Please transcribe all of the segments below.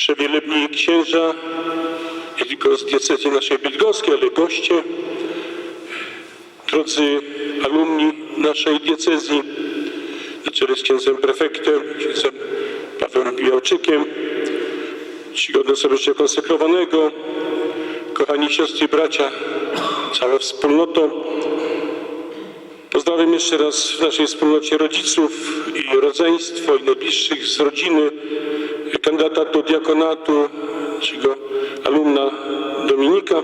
przewielebni księża, nie tylko z diecezji naszej bydgoskiej, ale goście, drodzy alumni naszej diecezji, na czele z księdzem prefektem, księdzem Pawłem Białczykiem, czcigodne osobiście konsekrowanego, kochani siostry i bracia, cała wspólnoto. Pozdrawiam jeszcze raz w naszej wspólnocie rodziców i rodzeństwo i najbliższych z rodziny, kandydata do diakonatu, naszego alumna Dominika.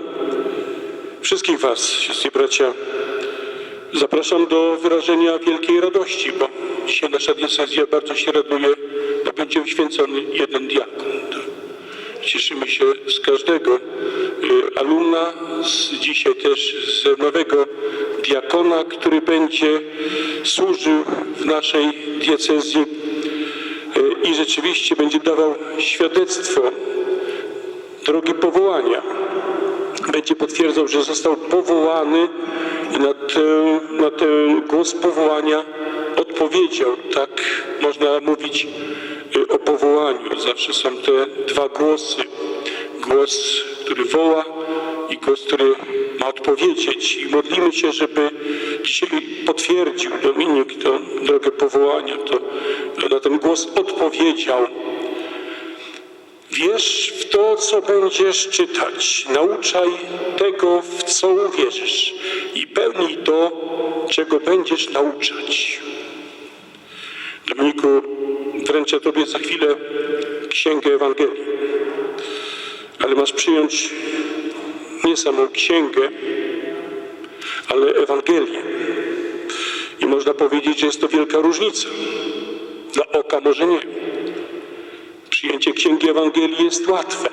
Wszystkich Was, siostry bracia, zapraszam do wyrażenia wielkiej radości, bo dzisiaj nasza diecezja bardzo się raduje, że będzie uświęcony jeden diakon. Cieszymy się z każdego y, alumna, z dzisiaj też z nowego diakona, który będzie służył w naszej diecezji i rzeczywiście będzie dawał świadectwo drogi powołania. Będzie potwierdzał, że został powołany i na, tę, na ten głos powołania odpowiedział. Tak można mówić y, o powołaniu. Zawsze są te dwa głosy. Głos, który woła i głos, który ma odpowiedzieć. I modlimy się, żeby dzisiaj potwierdził Dominik tę drogę powołania. To na ten głos odpowiedział. Wierz w to, co będziesz czytać. Nauczaj tego, w co uwierzysz i pełnij to, czego będziesz nauczać. Dominiku, wręczę Tobie za chwilę Księgę Ewangelii, ale masz przyjąć samą Księgę, ale Ewangelię. I można powiedzieć, że jest to wielka różnica. Dla oka może nie. Przyjęcie Księgi Ewangelii jest łatwe.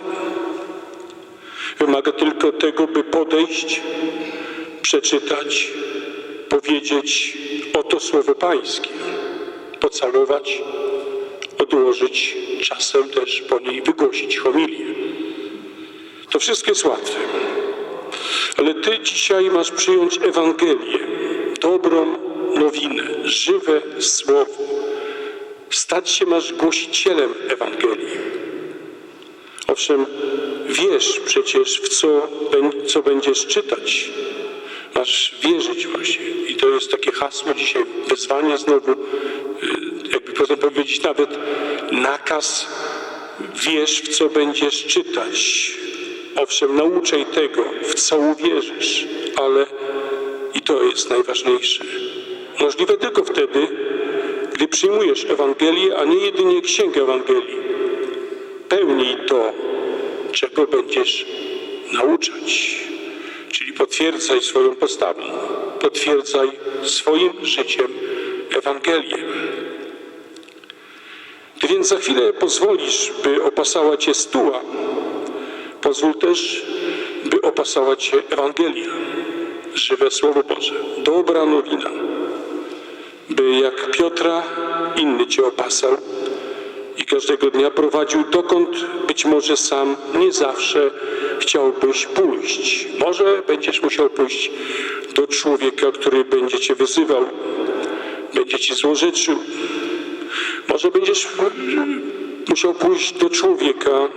Wymaga tylko tego, by podejść, przeczytać, powiedzieć oto słowo Pańskie, pocałować, odłożyć, czasem też po niej wygłosić homilię. To wszystko jest łatwe. Ale Ty dzisiaj masz przyjąć Ewangelię, dobrą nowinę, żywe słowo. Stać się masz głosicielem Ewangelii. Owszem, wiesz przecież, w co, co będziesz czytać. Masz wierzyć właśnie. I to jest takie hasło dzisiaj, wezwanie znowu, y, jakby można powiedzieć nawet nakaz, wiesz, w co będziesz czytać. Owszem, nauczaj tego, w co uwierzysz, ale i to jest najważniejsze. Możliwe tylko wtedy, gdy przyjmujesz Ewangelię, a nie jedynie Księgę Ewangelii. Pełnij to, czego będziesz nauczać. Czyli potwierdzaj swoją postawą, potwierdzaj swoim życiem Ewangelię. Gdy więc za chwilę pozwolisz, by opasała cię stuła, pozwól też, by opasała cię Ewangelia, żywe Słowo Boże, dobra nowina by jak Piotra inny Cię opasał i każdego dnia prowadził dokąd być może sam nie zawsze chciałbyś pójść. Może będziesz musiał pójść do człowieka, który będzie Cię wyzywał, będzie Ci złorzeczył. Może będziesz musiał pójść do człowieka,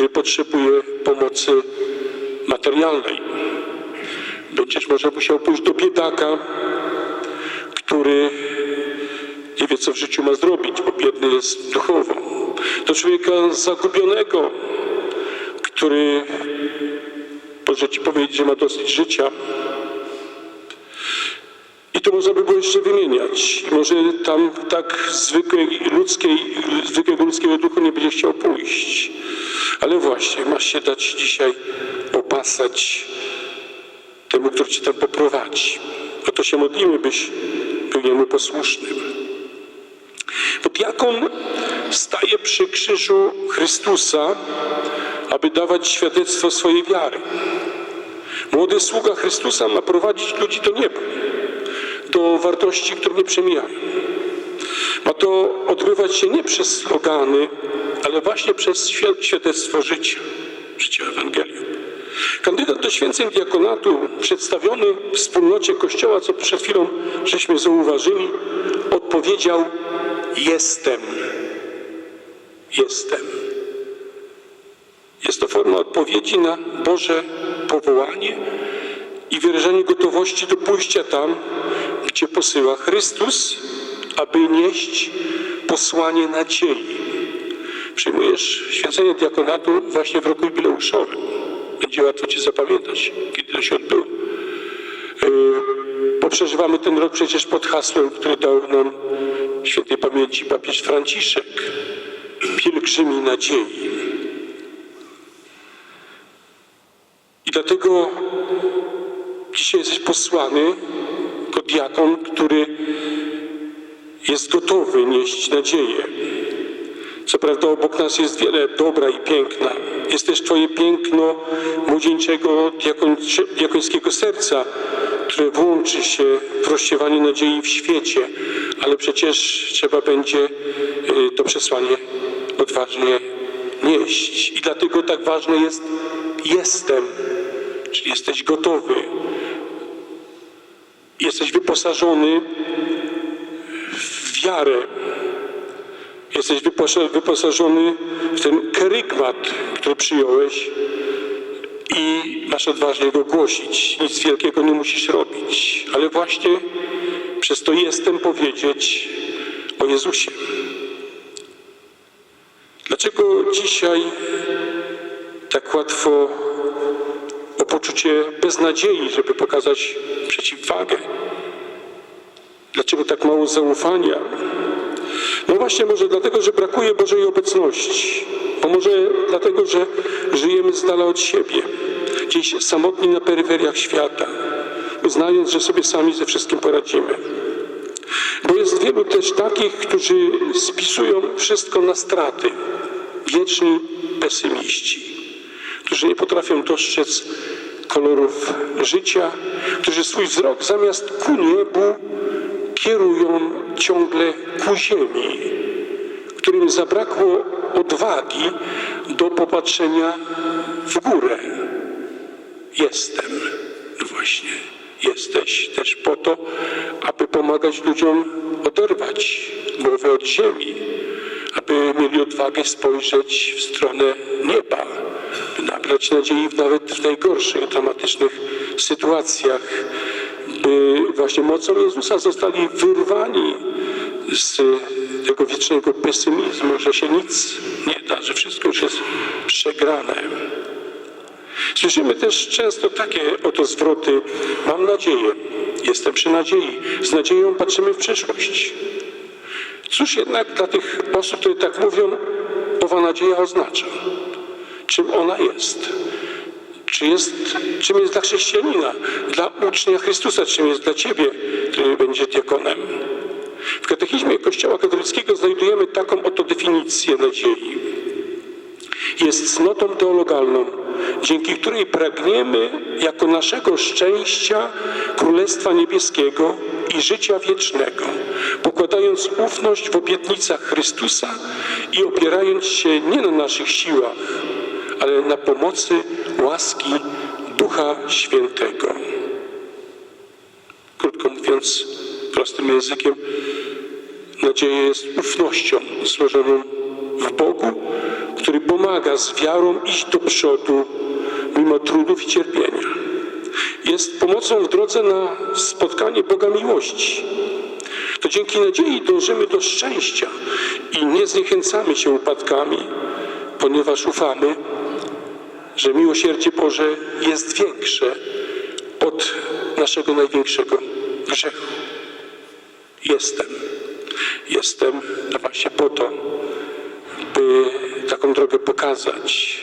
który potrzebuje pomocy materialnej. Będziesz może musiał pójść do biedaka, który nie wie, co w życiu ma zrobić, bo biedny jest duchowo. Do człowieka zagubionego, który może ci powiedzieć, że ma dosyć życia. I to można by było jeszcze wymieniać. Może tam tak zwykłej ludzkiej, zwykłego ludzkiego duchu nie będzie chciał pójść. Ale właśnie, masz się dać dzisiaj opasać temu, który cię tam poprowadzi. O to się modlimy, byś był Jemu posłusznym. Bo staje przy krzyżu Chrystusa, aby dawać świadectwo swojej wiary. Młody sługa Chrystusa ma prowadzić ludzi do nieba, do wartości, które nie przemijają. Ma to odbywać się nie przez slogany, ale właśnie przez świadectwo życia, życia Ewangelium. Kandydat do święceń diakonatu przedstawiony w wspólnocie Kościoła, co przed chwilą żeśmy zauważyli, odpowiedział jestem. jestem. Jest to forma odpowiedzi na Boże powołanie i wyrażenie gotowości do pójścia tam, gdzie posyła Chrystus, aby nieść posłanie nadziei. Przyjmujesz święcenie diakonatu właśnie w roku jubileuszowym. Będzie łatwo Cię zapamiętać, kiedy to się odbyło. Bo przeżywamy ten rok przecież pod hasłem, które dał nam świętej pamięci papież Franciszek. Pielgrzymi nadziei. I dlatego dzisiaj jesteś posłany jako diakon, który jest gotowy nieść nadzieję. Co prawda obok nas jest wiele dobra i piękna. Jest też Twoje piękno młodzieńczego diakońskiego serca, które włączy się w rozsiewanie nadziei w świecie, ale przecież trzeba będzie y, to przesłanie odważnie nieść. I dlatego tak ważne jest jestem, czyli jesteś gotowy. Jesteś wyposażony wiarę, Jesteś wyposa- wyposażony w ten kerygmat, który przyjąłeś i masz odważnie go głosić. Nic wielkiego nie musisz robić, ale właśnie przez to jestem powiedzieć o Jezusie. Dlaczego dzisiaj tak łatwo o poczucie beznadziei, żeby pokazać przeciwwagę? Dlaczego tak mało zaufania? No właśnie, może dlatego, że brakuje Bożej obecności. Bo może dlatego, że żyjemy z dala od siebie, gdzieś samotni na peryferiach świata, uznając, że sobie sami ze wszystkim poradzimy. Bo jest wielu też takich, którzy spisują wszystko na straty, wieczni pesymiści, którzy nie potrafią dostrzec kolorów życia, którzy swój wzrok zamiast ku niebu kierują ciągle ku ziemi, którym zabrakło odwagi do popatrzenia w górę. Jestem. No właśnie, jesteś też po to, aby pomagać ludziom oderwać głowę od ziemi, aby mieli odwagę spojrzeć w stronę nieba, by nabrać nadziei nawet w najgorszych, dramatycznych sytuacjach, właśnie mocą Jezusa zostali wyrwani z tego wiecznego pesymizmu, że się nic nie da, że wszystko już jest przegrane. Słyszymy też często takie oto zwroty, mam nadzieję, jestem przy nadziei, z nadzieją patrzymy w przyszłość. Cóż jednak dla tych osób, które tak mówią, owa nadzieja oznacza? Czym ona jest? Czy jest, czym jest dla chrześcijanina, dla ucznia Chrystusa, czym jest dla Ciebie, który będzie diakonem? W katechizmie Kościoła katolickiego znajdujemy taką oto definicję nadziei. Jest cnotą teologalną, dzięki której pragniemy jako naszego szczęścia Królestwa Niebieskiego i życia wiecznego, pokładając ufność w obietnicach Chrystusa i opierając się nie na naszych siłach, ale na pomocy łaski Ducha Świętego. Krótko mówiąc, prostym językiem, nadzieja jest ufnością złożoną w Bogu, który pomaga z wiarą iść do przodu mimo trudów i cierpienia. Jest pomocą w drodze na spotkanie Boga miłości. To dzięki nadziei dążymy do szczęścia i nie zniechęcamy się upadkami, ponieważ ufamy, że miłosierdzie Boże jest większe od naszego największego grzechu. Jestem. Jestem właśnie po to, by taką drogę pokazać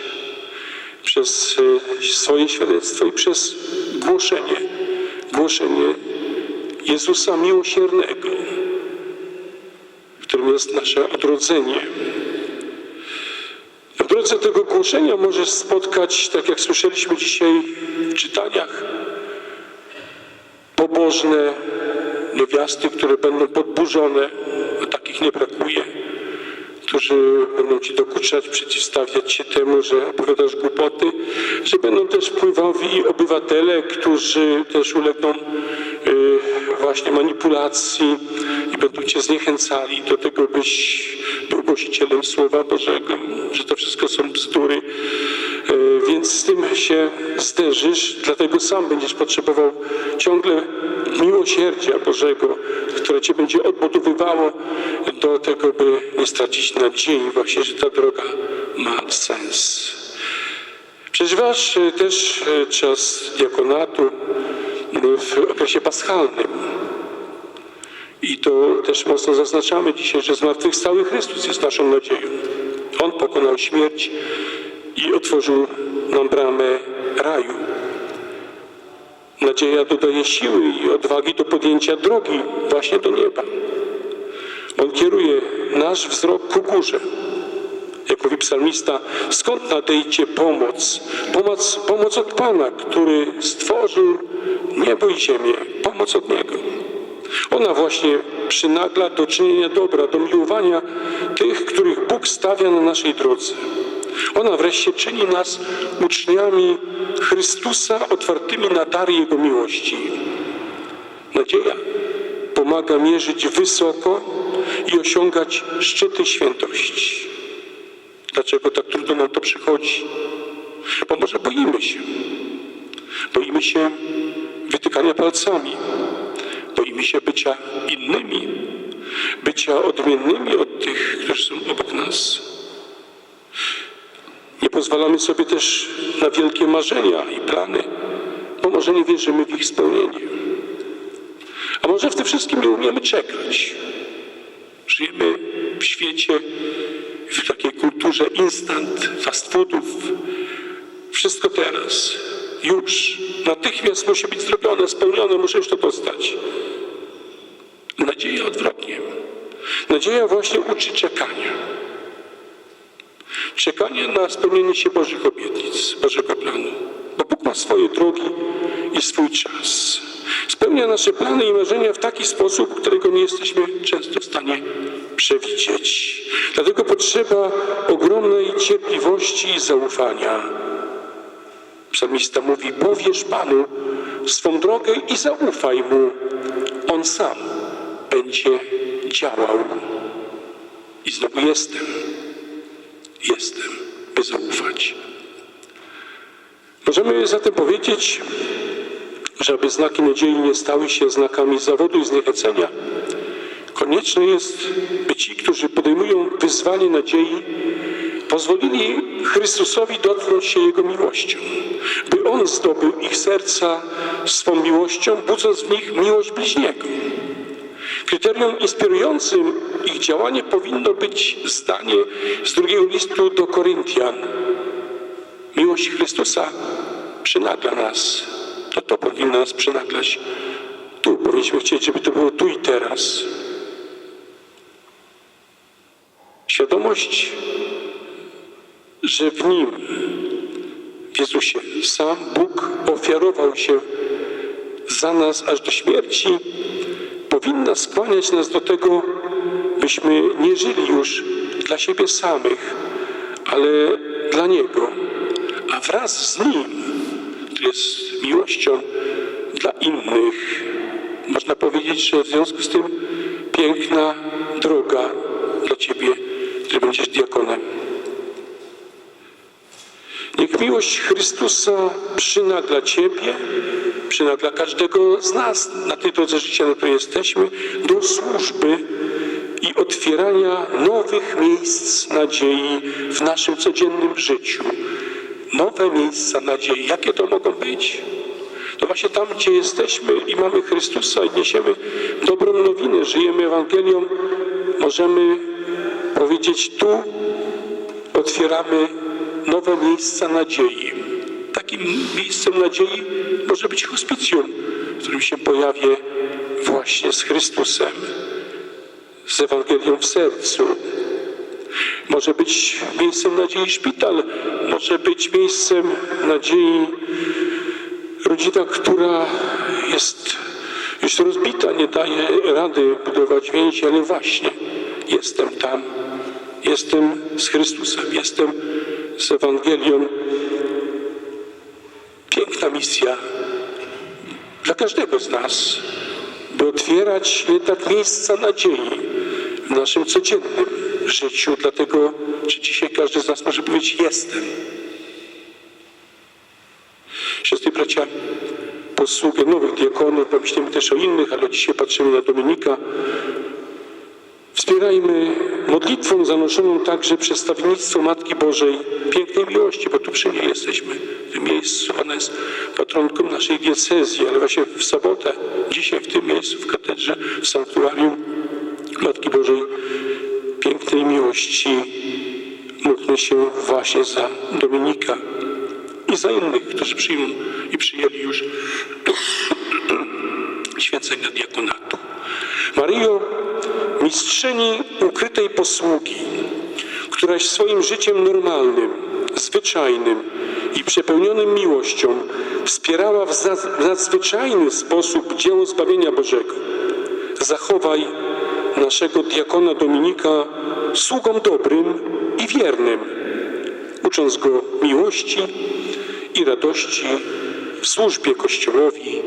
przez y, swoje świadectwo i przez głoszenie, głoszenie Jezusa miłosiernego, którym jest nasze odrodzenie. Drodze tego głoszenia możesz spotkać, tak jak słyszeliśmy dzisiaj w czytaniach, pobożne niewiasty, które będą podburzone, a takich nie brakuje, którzy będą ci dokuczać, przeciwstawiać się temu, że opowiadasz głupoty, że będą też wpływowi obywatele, którzy też ulegną y, właśnie manipulacji i będą cię zniechęcali do tego, byś był głosicielem Słowa Bożego, że to wszystko są bzdury. E, Więc z tym się zderzysz, dlatego sam będziesz potrzebował ciągle miłosierdzia Bożego, które cię będzie odbudowywało do tego, by nie stracić nadziei właśnie, że ta droga ma sens. Przeżywasz e, też e, czas diakonatu w okresie paschalnym. I to też mocno zaznaczamy dzisiaj, że zmartwychwstały Chrystus jest naszą nadzieją. On pokonał śmierć i otworzył nam bramę raju. Nadzieja dodaje siły i odwagi do podjęcia drogi właśnie do nieba. On kieruje nasz wzrok ku górze. Jak mówi psalmista, skąd nadejdzie pomoc? Pomoc, pomoc od Pana, który stworzył niebo i ziemię. Pomoc od Niego. Ona właśnie przynagla do czynienia dobra, do miłowania tych, których Bóg stawia na naszej drodze. Ona wreszcie czyni nas uczniami Chrystusa otwartymi na dary Jego miłości. Nadzieja pomaga mierzyć wysoko i osiągać szczyty świętości. Dlaczego tak trudno nam to przychodzi? Bo może boimy się. Boimy się wytykania palcami. Boimy się bycia innymi, bycia odmiennymi od tych, którzy są obok nas. Nie pozwalamy sobie też na wielkie marzenia i plany, bo może nie wierzymy w ich spełnienie. A może w tym wszystkim nie umiemy czekać. Żyjemy w świecie, w takiej kulturze instant, fast foodów. Wszystko teraz, już, natychmiast musi być zrobione, spełnione, muszę już to dostać. Nadzieja odwrotnie. Nadzieja właśnie uczy czekania. Czekanie na spełnienie się Bożych obietnic, Bożego planu. Bo Bóg ma swoje drogi i swój czas. Spełnia nasze plany i marzenia w taki sposób, którego nie jesteśmy często w stanie przewidzieć. Dlatego potrzeba ogromnej cierpliwości i zaufania. Psalmista mówi, powierz Panu swą drogę i zaufaj Mu. On sam będzie działał. I znowu jestem. Jestem, by zaufać. Możemy zatem powiedzieć, że aby znaki nadziei nie stały się znakami zawodu i zniechęcenia, konieczne jest, by ci, którzy podejmują wyzwanie nadziei, pozwolili Chrystusowi dotknąć się Jego miłością, by On zdobył ich serca swą miłością, budząc w nich miłość bliźniego. Kryterium inspirującym ich działanie powinno być zdanie z drugiego listu do Koryntian. Miłość Chrystusa przynagla nas. To to powinno nas przynaglać. Tu powinniśmy chcieć, żeby to było tu i teraz. Świadomość, że w Nim, w Jezusie, sam Bóg ofiarował się za nas aż do śmierci, powinna skłaniać nas do tego, byśmy nie żyli już dla siebie samych, ale dla Niego, a wraz z Nim, który jest miłością dla innych. Można powiedzieć, że w związku z tym piękna droga dla Ciebie, który będziesz diakonem. Miłość Chrystusa przynagla Ciebie, przynagla każdego z nas na tej drodze życia, na której jesteśmy, do służby i otwierania nowych miejsc nadziei w naszym codziennym życiu. Nowe miejsca nadziei. Jakie to mogą być? To właśnie tam, gdzie jesteśmy i mamy Chrystusa i niesiemy dobrą nowinę, żyjemy Ewangelią, możemy powiedzieć tu otwieramy nowe miejsca nadziei. Takim miejscem nadziei może być hospicjum, w którym się pojawię właśnie z Chrystusem, z Ewangelią w sercu. Może być miejscem nadziei szpital, może być miejscem nadziei rodzina, która jest już rozbita, nie daje rady budować więzi, ale właśnie jestem tam, jestem z Chrystusem, jestem z Ewangelią. Piękna misja dla każdego z nas, by otwierać jednak miejsca nadziei w naszym codziennym życiu. Dlatego, czy dzisiaj każdy z nas może powiedzieć: Jestem. Siostry bracia, posługę nowych diakonów, pomyślimy też o innych, ale dzisiaj patrzymy na Dominika. Wspierajmy modlitwą zanoszoną także przedstawienictwo Matki Bożej pięknej miłości, bo tu przy niej jesteśmy, w tym miejscu. Ona jest patronką naszej diecezji, ale właśnie w sobotę, dzisiaj w tym miejscu, w katedrze, w sanktuarium Matki Bożej pięknej miłości módlmy się właśnie za Dominika i za innych, którzy przyjmą i przyjęli już święcenia diakonatu. Maryjo, mistrzyni ukrytej posługi, któraś swoim życiem normalnym, zwyczajnym i przepełnionym miłością wspierała w za- w nadzwyczajny sposób dzieło zbawienia Bożego. Zachowaj naszego diakona Dominika sługą dobrym i wiernym, ucząc go miłości i radości w służbie Kościołowi